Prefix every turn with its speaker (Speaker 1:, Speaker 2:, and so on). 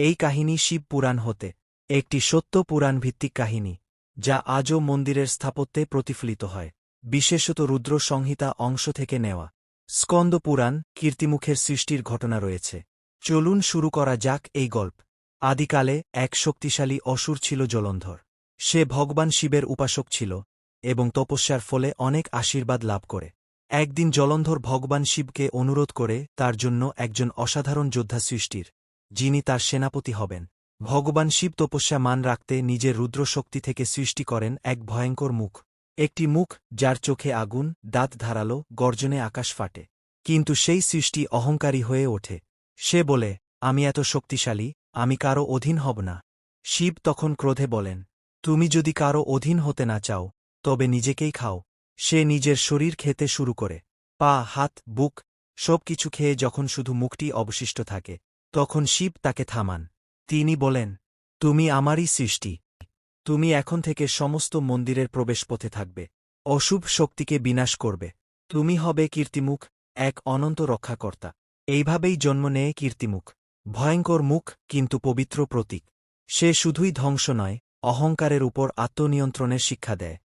Speaker 1: এই কাহিনী শিব পুরাণ হতে, একটি সত্য পুরাণ ভিত্তিক কাহিনী, যা আজও মন্দিরের স্থাপত্যে প্রতিফলিত হয়, বিশেষত রুদ্র সংহিতা অংশ থেকে নেওয়া। স্কন্দ পুরাণ, কীর্তিমুখের সৃষ্টির ঘটনা রয়েছে। চলুন শুরু করা যাক এই গল্প। আদিকালে এক শক্তিশালী অসুর ছিল জলন্ধর। সে ভগবান শিবের উপাসক ছিল এবং তপস্যার ফলে অনেক আশীর্বাদ লাভ করে। একদিন জলন্ধর ভগবান শিবকে অনুরোধ করে তার জন্য একজন অসাধারণ যোদ্ধা সৃষ্টির যিনি তার সেনাপতি হবেন। ভগবান শিব তপস্যা মান রাখতে নিজের রুদ্রশক্তি থেকে সৃষ্টি করেন এক ভয়ঙ্কর মুখ। একটি মুখ যার চোখে আগুন, দাঁত ধারালো, গর্জনে আকাশ ফাটে। কিন্তু সেই সৃষ্টি অহংকারী হয়ে ওঠে। সে বলে, আমি এত শক্তিশালী, আমি কারও অধীন হব না। শিব তখন ক্রোধে বলেন, তুমি যদি কারও অধীন হতে না চাও, তবে নিজেকেই খাও। সে নিজের শরীর খেতে শুরু করে। পা, হাত, বুক সব কিছু খেয়ে যখন শুধু মুখটি অবশিষ্ট থাকে তখন শিব তাকে থামান। তিনি বলেন, তুমি আমারই সৃষ্টি। তুমি এখন থেকে সমস্ত মন্দিরের প্রবেশপথে থাকবে। অশুভ শক্তিকে বিনাশ করবে। তুমি হবে কীর্তিমুখ, এক অনন্ত রক্ষাকর্তা। এইভাবেই জন্ম নেয় কীর্তিমুখ। ভয়ঙ্কর মুখ, কিন্তু পবিত্র প্রতীক। সে শুধুই ধ্বংস নয়, অহংকারের উপর আত্মনিয়ন্ত্রণের শিক্ষা দেয়।